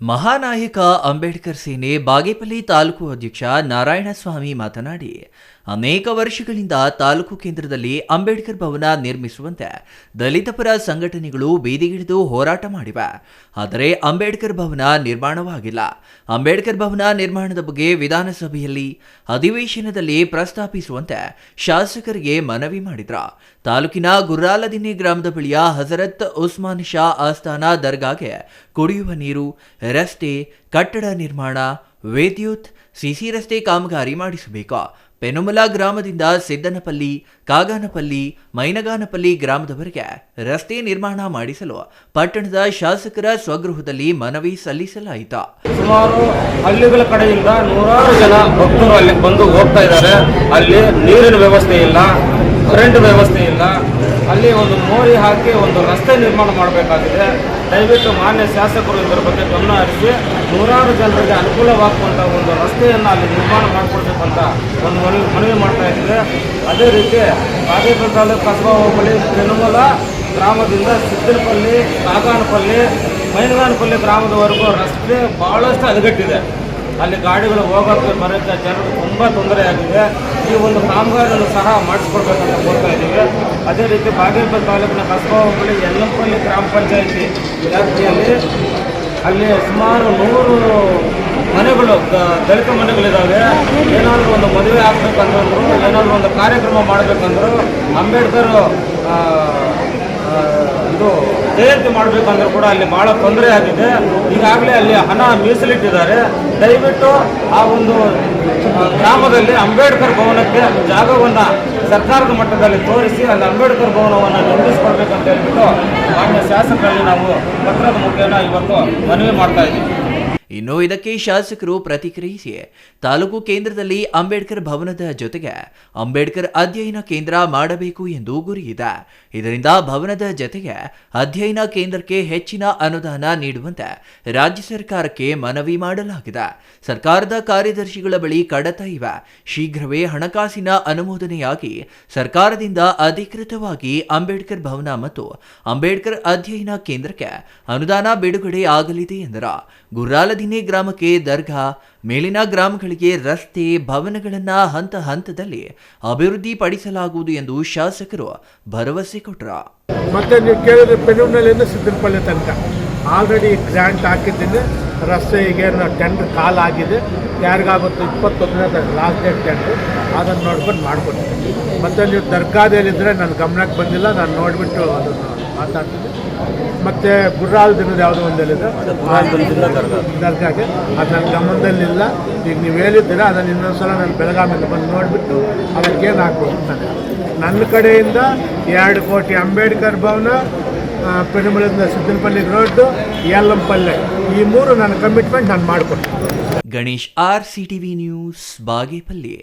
ಮಹಾನಾಯಕ ಅಂಬೇಡ್ಕರ್ ಸೇನೆ ಬಾಗೇಪಲ್ಲಿ ತಾಲೂಕು ಅಧ್ಯಕ್ಷ ನಾರಾಯಣಸ್ವಾಮಿ ಮಾತನಾಡಿ ಅನೇಕ ವರ್ಷಗಳಿಂದ ತಾಲೂಕು ಕೇಂದ್ರದಲ್ಲಿ ಅಂಬೇಡ್ಕರ್ ಭವನ ನಿರ್ಮಿಸುವಂತೆ ದಲಿತ ಪರ ಸಂಘಟನೆಗಳು ಬೀದಿಗಿಳಿದು ಹೋರಾಟ ಮಾಡಿವೆ. ಆದರೆ ಅಂಬೇಡ್ಕರ್ ಭವನ ನಿರ್ಮಾಣವಾಗಿಲ್ಲ. ಅಂಬೇಡ್ಕರ್ ಭವನ ನಿರ್ಮಾಣದ ಬಗ್ಗೆ ವಿಧಾನಸಭೆಯಲ್ಲಿ ಅಧಿವೇಶನದಲ್ಲಿ ಪ್ರಸ್ತಾಪಿಸುವಂತೆ ಶಾಸಕರಿಗೆ ಮನವಿ ಮಾಡಿದ್ರ. ತಾಲೂಕಿನ ಗುರ್ರಾಲದಿನ್ನಿ ಗ್ರಾಮದ ಬಳಿಯ ಹಜರತ್ ಉಸ್ಮಾನ್ ಶಾ ಆಸ್ಥಾನ ದರ್ಗಾಗೆ ಕುಡಿಯುವ ನೀರು, ರಸ್ತೆ, ಕಟ್ಟಡ ನಿರ್ಮಾಣ, ವಿದ್ಯುತ್ ಸಿಸಿ ರಸ್ತೆ ಕಾಮಗಾರಿ ಮಾಡಿಸಬೇಕು. ಪೆನುಮಲ ಗ್ರಾಮದಿಂದ ಸಿದ್ದನಪಲ್ಲಿ, ಕಾಗಾನಪಲ್ಲಿ, ಮೈನಗಾನಪಲ್ಲಿ ಗ್ರಾಮದವರೆಗೆ ರಸ್ತೆ ನಿರ್ಮಾಣ ಮಾಡಿಸಲು ಪಟ್ಟಣದ ಶಾಸಕರ ಸ್ವಗೃಹದಲ್ಲಿ ಮನವಿ ಸಲ್ಲಿಸಲಾಯಿತು. ಸುಮಾರು ಹಳ್ಳಿಗಳ ಕಡೆಯಿಂದ ನೂರಾರು ಜನ ಭಕ್ತರು ಅಲ್ಲಿ ಬಂದು ಹೋಗ್ತಾ ಇದ್ದಾರೆ. ಅಲ್ಲಿ ನೀರಿನ ವ್ಯವಸ್ಥೆ ಇಲ್ಲ ಕರೆಂಟ್ ವ್ಯವಸ್ಥೆ ಇಲ್ಲ. ಅಲ್ಲಿ ಒಂದು ಮೋರಿ ಹಾಕಿ ಒಂದು ರಸ್ತೆ ನಿರ್ಮಾಣ ಮಾಡಬೇಕಾಗಿದೆ. ದಯವಿಟ್ಟು ಮಾನ್ಯ ಶಾಸಕರು ಇದರ ಬಗ್ಗೆ ಗಮನ ಹರಿಸಿ. ನೂರಾರು ಜನರಿಗೆ ಅನುಕೂಲವಾಗುವಂಥ ಒಂದು ರಸ್ತೆಯನ್ನು ಅಲ್ಲಿ ನಿರ್ಮಾಣ ಮಾಡಿಕೊಡ್ಬೇಕಂತ ಒಂದು ಮನವಿ ಮನವಿ ಮಾಡ್ತಾ ಇದ್ದೀವಿ. ಅದೇ ರೀತಿ ಬಾಗೇಪಲ್ಲಿ ತಾಲೂಕು ಕಸಬಾ ಹೋಬಳಿ, ಪೆನುಮಲ ಗ್ರಾಮದಿಂದ ಸಿದ್ದನಪಲ್ಲಿ ಕಾಗಾನಪಲ್ಲಿ, ಮೈನಗಾನಪಲ್ಲಿ ಗ್ರಾಮದವರೆಗೂ ರಸ್ತೆ ಭಾಳಷ್ಟು ಹದಗೆಟ್ಟಿದೆ. ಅಲ್ಲಿ ಗಾಡಿಗಳು ಹೋಗೋಕ್ಕೆ ಬರೋಕ್ಕೆ ಜನರು ತುಂಬ ತೊಂದರೆ ಆಗಿದೆ. ಈ ಒಂದು ಕಾಮಗಾರಿಯನ್ನು ಸಹ ಮಾಡಿಸ್ಕೊಡ್ಬೇಕಂತ ಕೋರ್ತಾ ಇದ್ದೀವಿ. ಅದೇ ರೀತಿ ಬಾಗೇಪಲ್ಲಿ ತಾಲೂಕಿನ ಕಸಬಾ ಹೋಬಳಿ ಯಲ್ಲಂಪಲ್ಲಿ ಗ್ರಾಮ ಪಂಚಾಯಿತಿ ವ್ಯಾಪ್ತಿಯಲ್ಲಿ ಅಲ್ಲಿ ಸುಮಾರು ನೂರು ಮನೆಗಳು ದಲಿತ ಮನೆಗಳಿದ್ದಾವೆ ಏನಾದರೂ ಒಂದು ಮದುವೆ ಆಗಬೇಕಂದ್ರು, ಏನಾದರೂ ಒಂದು ಕಾರ್ಯಕ್ರಮ ಮಾಡಬೇಕಂದ್ರು ಅಂಬೇಡ್ಕರ್ ಇದು ಜಯಂತಿ ಮಾಡಬೇಕಂದ್ರೆ ಕೂಡ ಅಲ್ಲಿ ಭಾಳ ತೊಂದರೆ ಆಗಿದೆ. ಈಗಾಗಲೇ ಅಲ್ಲಿ ಹಣ ಮೀಸಲಿಟ್ಟಿದ್ದಾರೆ. ದಯವಿಟ್ಟು ಆ ಒಂದು ಗ್ರಾಮದಲ್ಲಿ ಅಂಬೇಡ್ಕರ್ ಭವನಕ್ಕೆ ಜಾಗವನ್ನು ಸರ್ಕಾರದ ಮಟ್ಟದಲ್ಲಿ ತೋರಿಸಿ ಅಲ್ಲಿ ಅಂಬೇಡ್ಕರ್ ಭವನವನ್ನು ನಿರ್ಮಿಸ್ಕೊಡ್ಬೇಕಂತ ಹೇಳ್ಬಿಟ್ಟು ಮಾನ್ಯ ಶಾಸಕರಲ್ಲಿ ನಾವು ಪತ್ರದ ಮುಖೇನ ಇವತ್ತು ಮನವಿ ಮಾಡ್ತಾ ಇದ್ದೀವಿ. ಇನ್ನು ಇದಕ್ಕೆ ಶಾಸಕರು ಪ್ರತಿಕ್ರಿಯಿಸಿ. ತಾಲೂಕು ಕೇಂದ್ರದಲ್ಲಿ ಅಂಬೇಡ್ಕರ್ ಭವನದ ಜೊತೆಗೆ ಅಂಬೇಡ್ಕರ್ ಅಧ್ಯಯನ ಕೇಂದ್ರ ಮಾಡಬೇಕು ಎಂದು ಗುರಿಯಿದೆ. ಇದರಿಂದ ಭವನದ ಜೊತೆಗೆ ಅಧ್ಯಯನ ಕೇಂದ್ರಕ್ಕೆ ಹೆಚ್ಚಿನ ಅನುದಾನ ನೀಡುವಂತೆ ರಾಜ್ಯ ಸರ್ಕಾರಕ್ಕೆ ಮನವಿ ಮಾಡಲಾಗಿದೆ. ಸರ್ಕಾರದ ಕಾರ್ಯದರ್ಶಿಗಳ ಬಳಿ ಕಡತ ಇವೆ. ಶೀಘ್ರವೇ ಹಣಕಾಸಿನ ಅನುಮೋದನೆಯಾಗಿ ಸರ್ಕಾರದಿಂದ ಅಧಿಕೃತವಾಗಿ ಅಂಬೇಡ್ಕರ್ ಭವನ ಮತ್ತು ಅಂಬೇಡ್ಕರ್ ಅಧ್ಯಯನ ಕೇಂದ್ರಕ್ಕೆ ಅನುದಾನ ಬಿಡುಗಡೆ ಆಗಲಿದೆ ಎಂದರ. ಗುರ್ರಾಲದಿನ್ನಿ ಗ್ರಾಮಕ್ಕೆ ದರ್ಗಾ, ಮೇಲಿನ ಗ್ರಾಮಗಳಿಗೆ ರಸ್ತೆ, ಭವನಗಳನ್ನ ಹಂತ ಹಂತದಲ್ಲಿ ಅಭಿವೃದ್ಧಿ ಪಡಿಸಲಾಗುವುದು ಎಂದು ಶಾಸಕರು ಭರವಸೆ ಕೊಟ್ಟರು ಮತ್ತೆ ನೀವು ಕೇಳಿದ್ರೆ ಪೆನೂರಿನಲ್ಲಿಂದ ಸಿದ್ದನಪಳ್ಳಿ ತನಕ. ಆಲ್ರೆಡಿ ಗ್ರ್ಯಾಂಟ್ ಹಾಕಿದ್ದೀನಿ. ರಸ್ತೆ ಈಗೇನು ಟೆಂಡರ್ ಕಾಲ್ ಆಗಿದೆ. ಯಾರಿಗಾಗುತ್ತೆ ಇಪ್ಪತ್ತೊಂದನೇ ಲಾಸ್ಟ್ ಡೇಟ್ ಟೆಂಡರ್ ಅದನ್ನು ನೋಡ್ಕೊಂಡು ಮಾಡ್ಕೊಡ್ತೀನಿ. ಮತ್ತೆ ನೀವು ದರ್ಗಾದಲ್ಲಿದ್ದರೆ ನನ್ನ ಗಮನಕ್ಕೆ ಬಂದಿಲ್ಲ. ನಾನು ನೋಡಿಬಿಟ್ಟು ಅದನ್ನು ಮಾತಾಡ್ತೀನಿ ಮತ್ತು ಗುರ್ರಾಲ್ ದಿನದ ಯಾವುದೋ ಒಂದಲ್ಲಿದೆ. ದರ್ಗಾಗೆ ಅದು ನನ್ನ ಗಮನದಲ್ಲಿಲ್ಲ. ಈಗ ನೀವು ಹೇಳಿದ್ದೀರ ಅದನ್ನು ಇನ್ನೊಂದ್ಸಲ ನಾನು ಬೆಳಗಾವಿಯಿಂದ ಬಂದು ನೋಡಿಬಿಟ್ಟು ಅದಕ್ಕೇನು ನಾನು ನನ್ನ ಕಡೆಯಿಂದ ಎರಡು ಕೋಟಿ ಅಂಬೇಡ್ಕರ್ ಭವನ ಆ, ಪೆನುಮಳದಿಂದ ಸಿದ್ದನಪಲ್ಲಿ ರೋಡ್ಡು ಯಲ್ಲಂಪಲ್ಲೆ. ಈ ಮೂರು ನನ್ನ ಕಮಿಟ್ಮೆಂಟ್ ನಾನು ಮಾಡಿಕೊಡ್ತೀನಿ. Ganesh R C T V news Bagepalli.